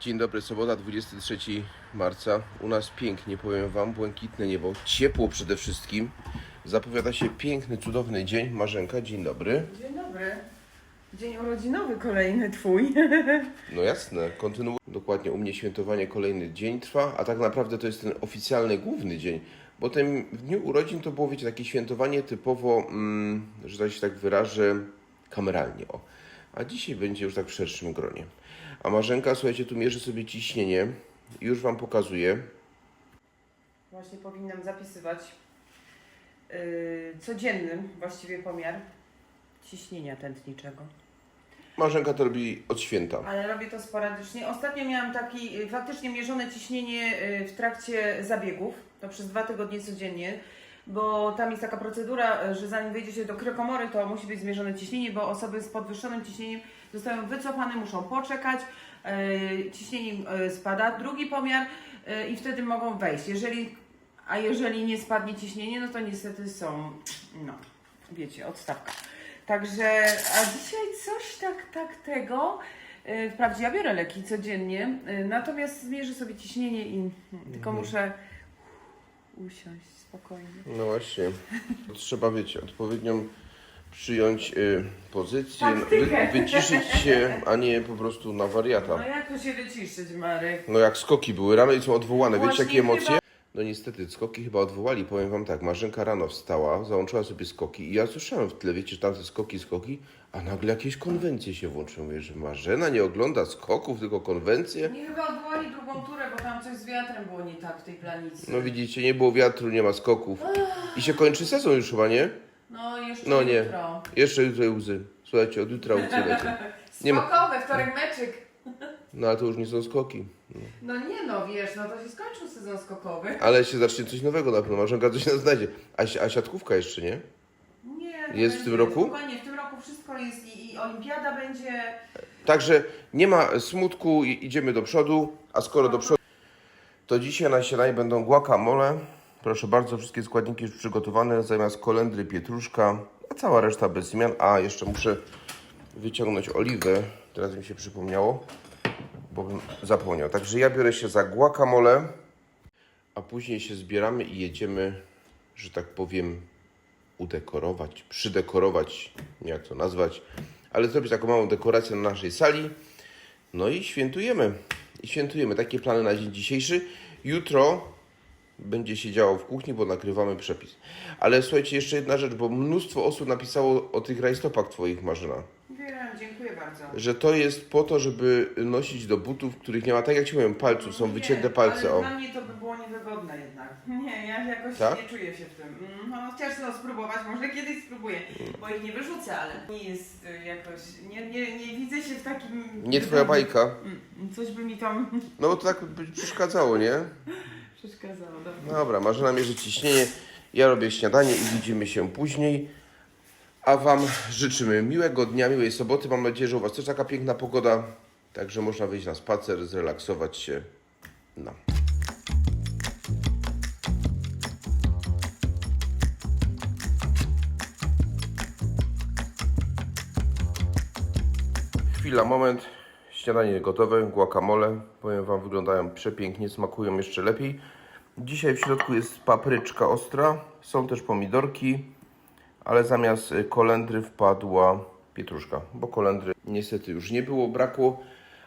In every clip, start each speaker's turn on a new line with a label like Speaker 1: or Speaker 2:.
Speaker 1: Dzień dobry, sobota 23 marca. U nas pięknie, powiem Wam, błękitne niebo, ciepło przede wszystkim. Zapowiada się piękny, cudowny dzień. Marzenka, dzień dobry.
Speaker 2: Dzień dobry. Dzień urodzinowy kolejny twój.
Speaker 1: No jasne, kontynuuję. Dokładnie, u mnie świętowanie kolejny dzień trwa, a tak naprawdę to jest ten oficjalny, główny dzień. Bo ten w dniu urodzin to było, wiecie, takie świętowanie typowo, mm, że tak się tak wyrażę, kameralnie, o. A dzisiaj będzie już tak w szerszym gronie. A Marzenka, słuchajcie, tu mierzy sobie ciśnienie. Już Wam pokazuję.
Speaker 2: Właśnie powinnam zapisywać yy, codzienny właściwie pomiar ciśnienia tętniczego.
Speaker 1: Marzenka to robi od święta.
Speaker 2: Ale robię to sporadycznie. Ostatnio miałam taki y, faktycznie mierzone ciśnienie y, w trakcie zabiegów. To przez dwa tygodnie codziennie. Bo tam jest taka procedura, y, że zanim wejdzie się do kryokomory, to musi być zmierzone ciśnienie, bo osoby z podwyższonym ciśnieniem zostają wycofane, muszą poczekać. y, Ciśnienie im y, spada. Drugi pomiar y, i wtedy mogą wejść. Jeżeli, a jeżeli nie spadnie ciśnienie, no to niestety są, no, wiecie, odstawka. Także, a dzisiaj coś tak, tak tego. Wprawdzie ja biorę leki codziennie, natomiast zmierzę sobie ciśnienie i hmm, tylko muszę usiąść spokojnie.
Speaker 1: No właśnie. Trzeba, wiecie, odpowiednią przyjąć y, pozycję, wy,
Speaker 2: Taktykę.
Speaker 1: wyciszyć się, a nie po prostu na wariata.
Speaker 2: No jak to się wyciszyć, Marek?
Speaker 1: No jak skoki były rano i są odwołane. Wiecie
Speaker 2: Właśnie
Speaker 1: jakie emocje?
Speaker 2: chyba-
Speaker 1: No niestety, skoki chyba odwołali. Powiem wam tak, Marzenka rano wstała, załączyła sobie skoki i ja słyszałem w tle, wiecie, że tam te skoki, skoki, a nagle jakieś konwencje się włączyły. Mówię, że Marzena nie ogląda skoków, tylko konwencje.
Speaker 2: Nie chyba odwołali drugą turę, bo tam coś z wiatrem było nie tak w tej planicy.
Speaker 1: No widzicie, nie było wiatru, nie ma skoków. I się kończy sezon już chyba, nie?
Speaker 2: No jeszcze
Speaker 1: No nie.
Speaker 2: jutro.
Speaker 1: Jeszcze jutro łzy. Słuchajcie, od jutra łzy lecą. Nie ma-
Speaker 2: Skokowe, wtorek meczyk.
Speaker 1: No ale to już nie są skoki.
Speaker 2: No nie no, wiesz, no to się skończył sezon skokowy.
Speaker 1: Ale się zacznie coś nowego na pewno. Marzenka coś nas znajdzie. A, si- a siatkówka jeszcze, nie?
Speaker 2: Nie, to
Speaker 1: Jest w
Speaker 2: będzie-
Speaker 1: tym roku?
Speaker 2: Spokojnie, w tym roku wszystko jest i, i olimpiada będzie.
Speaker 1: Także nie ma smutku, i- idziemy do przodu. A skoro do przodu, to dzisiaj na śniadanie będą guacamole. Proszę bardzo, wszystkie składniki już przygotowane. Zamiast kolendry pietruszka, a cała reszta bez zmian. A, jeszcze muszę wyciągnąć oliwę. Teraz mi się przypomniało, bo bym zapomniał. Także ja biorę się za guacamole, a później się zbieramy i jedziemy, że tak powiem, udekorować, przydekorować, nie jak to nazwać, ale zrobić taką małą dekorację na naszej sali. No i świętujemy. I świętujemy. Takie plany na dzień dzisiejszy. Jutro będzie się działo w kuchni, bo nagrywamy przepis. Ale słuchajcie, jeszcze jedna rzecz, bo mnóstwo osób napisało o tych rajstopach Twoich, Marzyna.
Speaker 2: Wiem, dziękuję bardzo.
Speaker 1: Że to jest po to, żeby nosić do butów, których nie ma, tak jak Ci mówiłem, palców, są wycięte
Speaker 2: Nie,
Speaker 1: palce.
Speaker 2: Ale
Speaker 1: O.
Speaker 2: dla mnie to by było niewygodne jednak. Nie, ja jakoś
Speaker 1: Tak?
Speaker 2: nie czuję się w tym. Mm, No, sobie spróbować, może kiedyś spróbuję, bo ich nie wyrzucę, ale nie jest y, jakoś, nie, nie, nie widzę się w takim...
Speaker 1: Nie Twoja bajka.
Speaker 2: Mm, Coś by mi tam
Speaker 1: No bo to tak by przeszkadzało, nie?
Speaker 2: przeszkadzało. Dobra.
Speaker 1: Dobra, Marzena ciśnienie, ja robię śniadanie i widzimy się później. A Wam życzymy miłego dnia, miłej soboty. Mam nadzieję, że u Was też taka piękna pogoda, także można wyjść na spacer, zrelaksować się. No. Chwila, moment. Śniadanie gotowe, guacamole. Powiem Wam, wyglądają przepięknie, smakują jeszcze lepiej. Dzisiaj w środku jest papryczka ostra, są też pomidorki, ale zamiast y, kolendry wpadła pietruszka, bo kolendry niestety już nie było, brakło,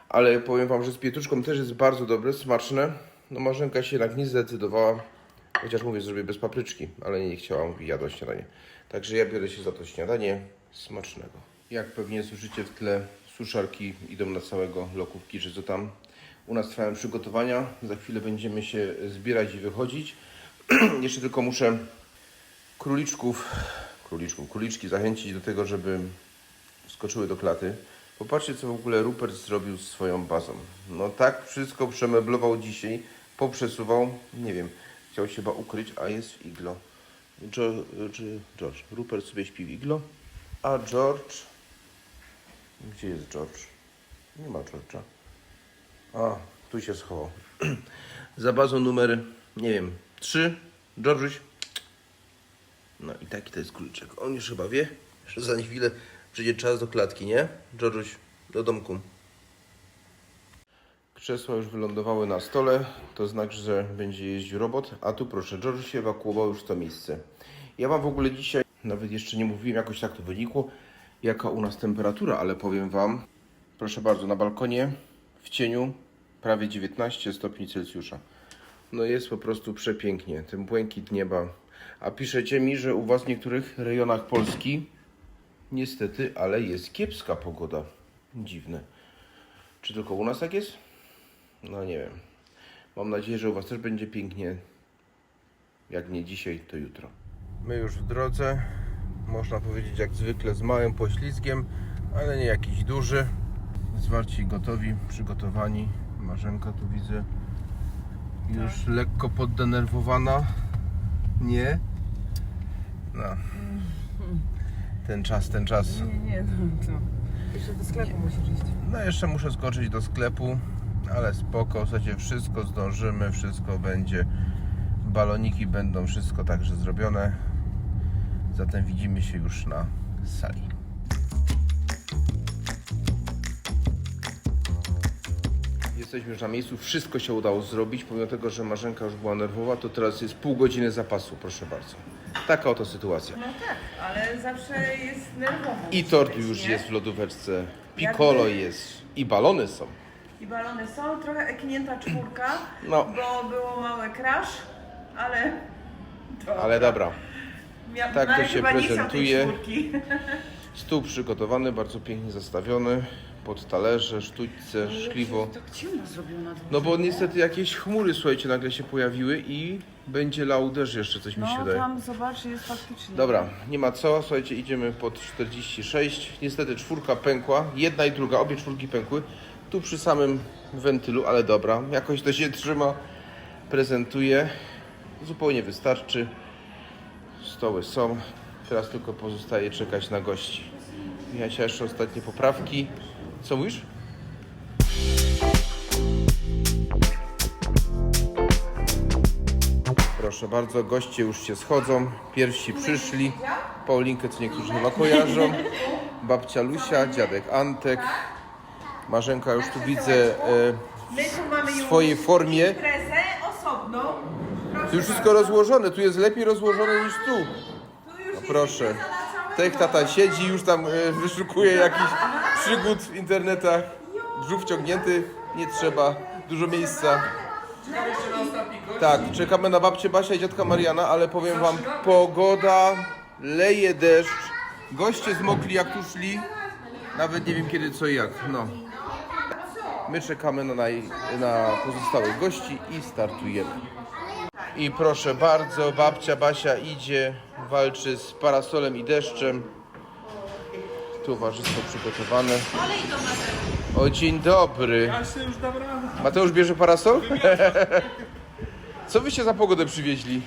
Speaker 1: ale powiem Wam, że z pietruszką też jest bardzo dobre, smaczne. No Marzenka się jednak nie zdecydowała, chociaż mówię, zrobię bez papryczki, ale nie chciała, mówi, jadła śniadanie. Także ja biorę się za to śniadanie smacznego. Jak pewnie słyszycie w tle, suszarki idą na całego lokówki, czy co tam. U nas trwają przygotowania, za chwilę będziemy się zbierać i wychodzić. Jeszcze tylko muszę króliczków, króliczków, króliczki zachęcić do tego, żeby wskoczyły do klaty. Popatrzcie, co w ogóle Rupert zrobił z swoją bazą. No tak wszystko przemeblował dzisiaj, poprzesuwał, nie wiem, chciał się chyba ukryć, a jest w iglo. Czy George, Rupert sobie śpi w iglo, a George... Gdzie jest George? Nie ma George'a. A, tu się schował. Za bazą numer, nie wiem, 3. Georgiuś. No i taki to jest króliczek. On już chyba wie, że za chwilę przyjdzie czas do klatki, nie? Georgiuś, do domku. Krzesła już wylądowały na stole, to znak, że będzie jeździł robot, a tu proszę, George się ewakuował już to miejsce. Ja Wam w ogóle dzisiaj, nawet jeszcze nie mówiłem, jakoś tak to wynikło, jaka u nas temperatura, ale powiem Wam, proszę bardzo, na balkonie w cieniu prawie 19 stopni Celsjusza. No jest po prostu przepięknie, ten błękit nieba. A piszecie mi, że u Was w niektórych rejonach Polski niestety, ale jest kiepska pogoda. Dziwne. Czy tylko u nas tak jest? No nie wiem. Mam nadzieję, że u Was też będzie pięknie. Jak nie dzisiaj, to jutro. My już w drodze. Można powiedzieć jak zwykle z małym poślizgiem, ale nie jakiś duży. Zwarci gotowi, przygotowani. Marzenka tu widzę już lekko poddenerwowana. Nie? No. Ten czas, ten czas.
Speaker 2: Nie, nie, no to jeszcze do sklepu musisz iść.
Speaker 1: No jeszcze muszę skoczyć do sklepu, ale spoko, w zasadzie wszystko zdążymy, wszystko będzie. Baloniki będą, wszystko także zrobione. Zatem widzimy się już na sali. Jesteśmy już na miejscu, wszystko się udało zrobić, pomimo tego, że Marzenka już była nerwowa, to teraz jest pół godziny zapasu, proszę bardzo. Taka oto sytuacja.
Speaker 2: No tak, ale zawsze jest nerwowo.
Speaker 1: I tort
Speaker 2: być,
Speaker 1: już
Speaker 2: nie?
Speaker 1: jest w lodóweczce, piccolo
Speaker 2: Jakby-
Speaker 1: jest i balony są.
Speaker 2: I balony są, trochę eknięta czwórka,
Speaker 1: No.
Speaker 2: bo było małe crash, ale... To
Speaker 1: Ale dobra, Tak to
Speaker 2: Marek
Speaker 1: się
Speaker 2: chyba nie chciał tej
Speaker 1: prezentuje.
Speaker 2: czwórki.
Speaker 1: Stół przygotowany, bardzo pięknie zastawiony, pod talerze, sztućce, szkliwo.
Speaker 2: Ciemno zrobił na dworze.
Speaker 1: No bo niestety jakieś chmury, słuchajcie, nagle się pojawiły i będzie lał deszcz jeszcze, coś mi się
Speaker 2: No
Speaker 1: wydaje.
Speaker 2: tam zobacz, jest faktycznie.
Speaker 1: Dobra, nie ma co, słuchajcie, idziemy pod 46. Niestety czwórka pękła, jedna i druga, obie czwórki pękły. Tu przy samym wentylu, ale dobra, jakoś to się trzyma, prezentuje. Zupełnie wystarczy. Stoły są. Teraz tylko pozostaje czekać na gości. Michasia jeszcze ostatnie poprawki. Co mówisz? Proszę bardzo, goście już się schodzą. Pierwsi przyszli. Paulinkę, co niektórzy chyba kojarzą. Babcia Lusia, dziadek Antek. Marzenka już tu widzę e, w swojej formie. Tu już wszystko rozłożone, tu jest lepiej rozłożone niż tu.
Speaker 2: Jest
Speaker 1: Proszę. Tech tata siedzi, już tam e, wyszukuje jakichś przygód w internetach. Brzuch wciągnięty, nie trzeba, dużo miejsca. Tak, czekamy na babcię Basia i dziadka Mariana, ale powiem wam, pogoda, leje deszcz, goście zmokli jak tu szli, nawet nie wiem kiedy, co i jak, no. My czekamy na, naj, na pozostałych gości i startujemy. I proszę bardzo, babcia Basia idzie, walczy z parasolem i deszczem. Towarzystwo przygotowane. O, dzień dobry.
Speaker 3: Ja się już dam radę.
Speaker 1: Mateusz bierze parasol? Co wyście za pogodę przywieźli?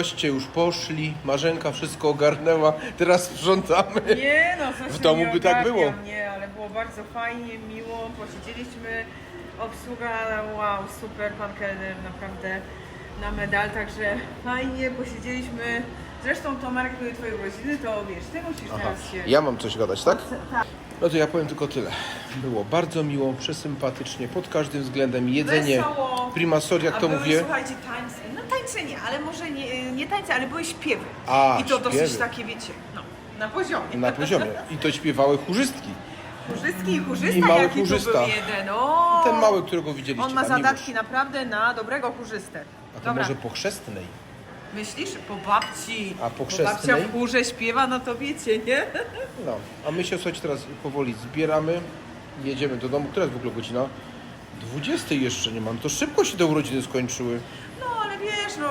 Speaker 1: Goście już poszli, Marzenka wszystko ogarnęła, teraz sprzątamy.
Speaker 2: Nie no, co
Speaker 1: W domu
Speaker 2: nie
Speaker 1: by tak
Speaker 2: ogarniam,
Speaker 1: było.
Speaker 2: Nie, ale było bardzo fajnie, miło, posiedzieliśmy, obsługa, wow, super, pan kelner, naprawdę na medal, także fajnie, posiedzieliśmy. Zresztą to Marek, były twoje urodziny, to wiesz, ty musisz teraz się...
Speaker 1: Ja mam coś gadać, tak?
Speaker 2: Tak.
Speaker 1: No to ja powiem tylko tyle. Było bardzo miło, przesympatycznie, pod każdym względem. Jedzenie,
Speaker 2: Wesoło.
Speaker 1: prima sort, jak
Speaker 2: A
Speaker 1: to
Speaker 2: były,
Speaker 1: mówię.
Speaker 2: słuchajcie, tańce, no tańce nie, ale może nie, nie tańce, ale były śpiewy.
Speaker 1: A,
Speaker 2: I to dosyć
Speaker 1: śpiewy.
Speaker 2: takie, wiecie, no, Na poziomie.
Speaker 1: na poziomie. I to śpiewały chórzystki.
Speaker 2: Chórzystki i chórzysta,
Speaker 1: I mały
Speaker 2: jaki
Speaker 1: chórzysta.
Speaker 2: tu był jeden. O!
Speaker 1: Ten mały, którego widzieliście.
Speaker 2: On ma zadatki naprawdę na dobrego chórzystę.
Speaker 1: A to
Speaker 2: Dobra,
Speaker 1: może po chrzestnej.
Speaker 2: Myślisz? Po babci.
Speaker 1: A po
Speaker 2: babcia
Speaker 1: chrzestnej?
Speaker 2: w chórze śpiewa, no to wiecie, nie?
Speaker 1: No, a my się słuchajcie teraz powoli zbieramy, jedziemy do domu. Która jest w ogóle godzina? 20 jeszcze nie mam. To szybko się te urodziny skończyły.
Speaker 2: No, ale wiesz, no...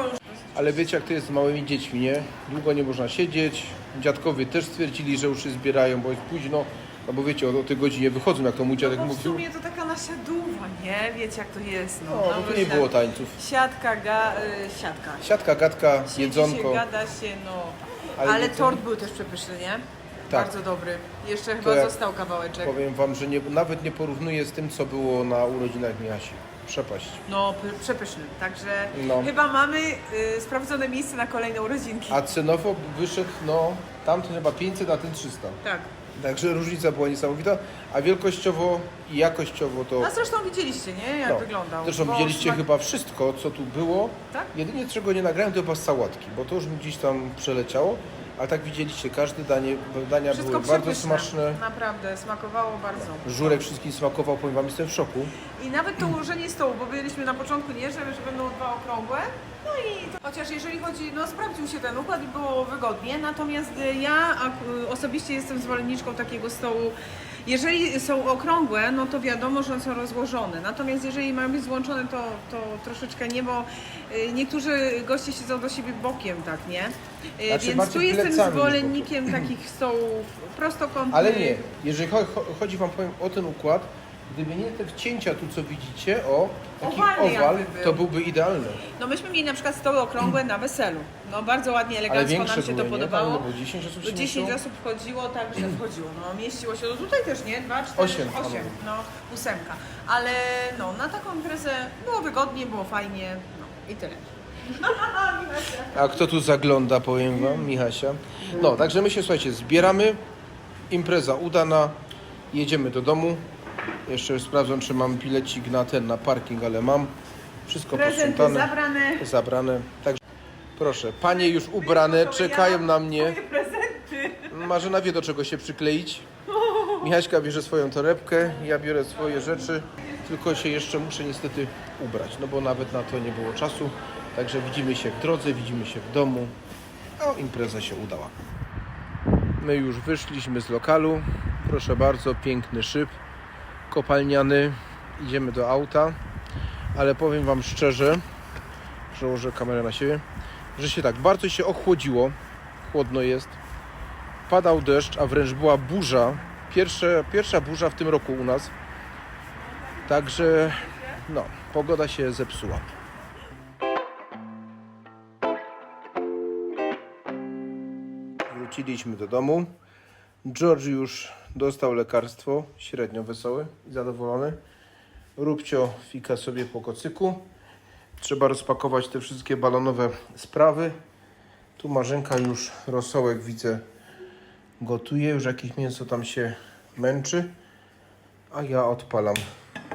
Speaker 1: Ale wiecie jak to jest z małymi dziećmi, nie? Długo nie można siedzieć. Dziadkowie też stwierdzili, że już się zbierają, bo jest późno. No bo wiecie, o, o tej godzinie wychodzą, jak to mój dziadek
Speaker 2: No bo w sumie to taka nasza duwa, nie? Wiecie jak to jest, no.
Speaker 1: No, no tu nie było tańców.
Speaker 2: Siatka, ga, y, siatka.
Speaker 1: Siatka, gadka,
Speaker 2: Siedzi
Speaker 1: jedzonko.
Speaker 2: się, gada się, no.
Speaker 1: Ale
Speaker 2: Ale, tort był też przepyszny, nie?
Speaker 1: Tak.
Speaker 2: Bardzo dobry. Jeszcze chyba
Speaker 1: jak-
Speaker 2: został kawałeczek.
Speaker 1: Powiem wam, że nie, nawet nie porównuję z tym, co było na urodzinach Miasi. Przepaść.
Speaker 2: No, przepyszny. Także
Speaker 1: No.
Speaker 2: chyba mamy y, sprawdzone miejsce na kolejne urodzinki.
Speaker 1: A cenowo wyszedł, no, tamten chyba 500, a ten 300.
Speaker 2: Tak.
Speaker 1: Także różnica była niesamowita, a wielkościowo i jakościowo to...
Speaker 2: A zresztą widzieliście, nie? Jak
Speaker 1: no.
Speaker 2: wyglądał.
Speaker 1: Zresztą
Speaker 2: Bo
Speaker 1: widzieliście chyba wszystko, co tu było.
Speaker 2: Tak?
Speaker 1: Jedynie czego nie nagrałem, to chyba sałatki, bo to już mi gdzieś tam przeleciało. Ale tak widzieliście, każde danie, dania
Speaker 2: Wszystko
Speaker 1: były bardzo smaczne.
Speaker 2: Naprawdę, smakowało bardzo.
Speaker 1: Żurek wszystkim smakował, powiem wam, jestem w szoku.
Speaker 2: I nawet to ułożenie stołu, bo byliśmy na początku nie, że, że będą dwa okrągłe. No i chociaż jeżeli chodzi, no sprawdził się ten układ i było wygodnie, natomiast ja osobiście jestem zwolenniczką takiego stołu. Jeżeli są okrągłe, no to wiadomo, że są rozłożone. Natomiast jeżeli mają być złączone, to, to troszeczkę nie, bo y, niektórzy goście siedzą do siebie bokiem, tak, nie? Y,
Speaker 1: Znaczy
Speaker 2: Więc tu jestem zwolennikiem takich stołów prostokątnych.
Speaker 1: Ale nie, jeżeli cho- cho- chodzi wam powiem o ten układ, gdyby nie te wcięcia tu, co widzicie, o, taki
Speaker 2: Owalny
Speaker 1: owal,
Speaker 2: jakby był.
Speaker 1: to byłby idealny.
Speaker 2: No myśmy mieli na przykład stoły okrągłe na weselu. No bardzo ładnie,
Speaker 1: Ale
Speaker 2: elegancko
Speaker 1: większe
Speaker 2: nam się
Speaker 1: były,
Speaker 2: to
Speaker 1: nie?
Speaker 2: podobało.
Speaker 1: Tam, bo 10 osób się
Speaker 2: 10
Speaker 1: mieściło.
Speaker 2: osób wchodziło, także wchodziło. No mieściło się, no tutaj też nie, 2, 4,
Speaker 1: Osiem,
Speaker 2: 8,
Speaker 1: panowie.
Speaker 2: no ósemka. Ale no na taką imprezę było wygodnie, było fajnie, no i tyle.
Speaker 1: A kto tu zagląda, powiem wam, Michasia. No, także my się, słuchajcie, zbieramy. Impreza udana. Jedziemy do domu. Jeszcze sprawdzam, czy mam bilecik na ten, na parking, ale mam. Wszystko
Speaker 2: Prezenty
Speaker 1: posprzątane,
Speaker 2: zabrane.
Speaker 1: zabrane. Także proszę, panie już ubrane, czekają na mnie.
Speaker 2: Swoje prezenty.
Speaker 1: Marzena wie, do czego się przykleić. Michaśka bierze swoją torebkę, ja biorę swoje rzeczy. Tylko się jeszcze muszę niestety ubrać, no bo nawet na to nie było czasu. Także widzimy się w drodze, widzimy się w domu. O, impreza się udała. My już wyszliśmy z lokalu. Proszę bardzo, piękny szyb kopalniany. Idziemy do auta. Ale powiem Wam szczerze, przełożę kamerę na siebie, że się tak bardzo się ochłodziło. Chłodno jest padał deszcz, a wręcz była burza. Pierwsze, pierwsza burza w tym roku u nas. Także no, pogoda się zepsuła. Wróciliśmy do domu. George już dostał lekarstwo, średnio wesoły i zadowolony. Róbcio fika sobie po kocyku. Trzeba rozpakować te wszystkie balonowe sprawy. Tu Marzenka już rosołek widzę gotuje, już jakieś mięso tam się męczy, a ja odpalam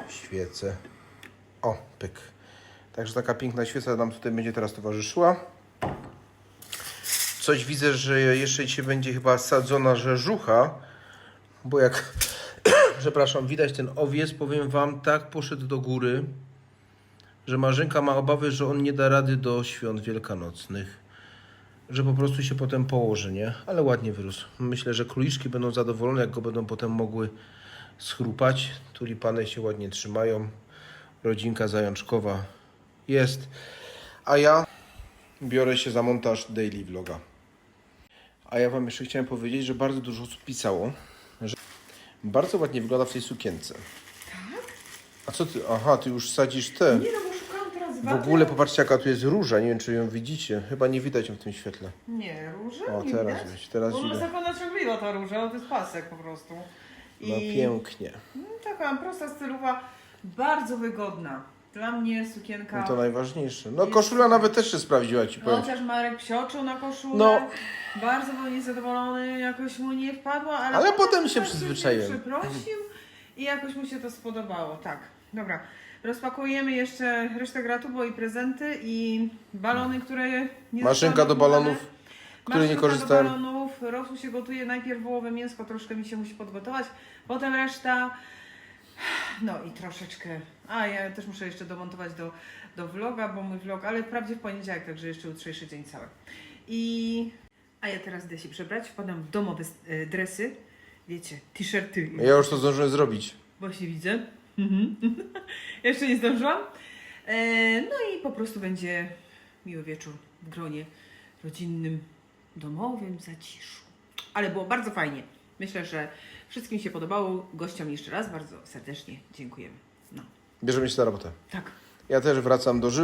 Speaker 1: świecę. O, pyk. Także taka piękna świeca nam tutaj będzie teraz towarzyszyła. Coś widzę, że jeszcze się będzie chyba sadzona rzeżucha, bo jak, przepraszam, widać ten owiec, powiem Wam, tak poszedł do góry, że Marzenka ma obawy, że on nie da rady do świąt wielkanocnych że po prostu się potem położy, nie? Ale ładnie wyrósł. Myślę, że króliczki będą zadowolone, jak go będą potem mogły schrupać. Tulipany się ładnie trzymają. Rodzinka zajączkowa jest. A ja biorę się za montaż daily vloga. A ja Wam jeszcze chciałem powiedzieć, że bardzo dużo osób pisało, bardzo ładnie wygląda w tej sukience. Tak? A co ty? Aha, ty już sadzisz te.
Speaker 2: Nie no, bo szukałam teraz
Speaker 1: W ogóle popatrzcie jaka tu jest róża, nie wiem czy ją widzicie. Chyba nie widać ją w tym świetle.
Speaker 2: Nie, róże?
Speaker 1: O,
Speaker 2: nie
Speaker 1: teraz
Speaker 2: widać?
Speaker 1: widać, teraz
Speaker 2: Bo ona
Speaker 1: widać.
Speaker 2: taka naciągliwa ta róża, ale to jest pasek po prostu. I
Speaker 1: No pięknie.
Speaker 2: no, taka prosta stylowa, bardzo wygodna. Dla mnie sukienka.
Speaker 1: No to najważniejsze. No koszula nawet też się sprawdziła ci powiem.
Speaker 2: Chociaż Marek psioczył na koszulę.
Speaker 1: No.
Speaker 2: Bardzo był niezadowolony, jakoś mu nie wpadła, ale,
Speaker 1: Ale potem się przyzwyczaiłem.
Speaker 2: przeprosił i jakoś mu się to spodobało. Tak, dobra. Rozpakujemy jeszcze resztę gratubo i prezenty i balony, które nie
Speaker 1: Maszynka do balonów.
Speaker 3: który nie
Speaker 2: Maszynka
Speaker 3: korzystałem.
Speaker 2: do balonów, rosół się gotuje, najpierw wołowe mięsko, troszkę mi się musi podgotować, potem reszta, no i troszeczkę, a ja też muszę jeszcze domontować do, do vloga, bo mój vlog, ale wprawdzie w poniedziałek, także jeszcze jutrzejszy dzień cały. I, a ja teraz idę się przebrać, wpadam w domowe e, dresy, wiecie, t-shirty.
Speaker 3: Ja już to zdążyłem zrobić.
Speaker 2: Właśnie widzę. Mhm. Jeszcze nie zdążyłam. E, no i po prostu będzie miły wieczór w gronie rodzinnym, domowym, zaciszu. Ale było bardzo fajnie. Myślę, że wszystkim się podobało. Gościom jeszcze raz bardzo serdecznie dziękujemy. No,
Speaker 3: Bierzemy się za robotę.
Speaker 2: tak.
Speaker 3: Ja też wracam do życia.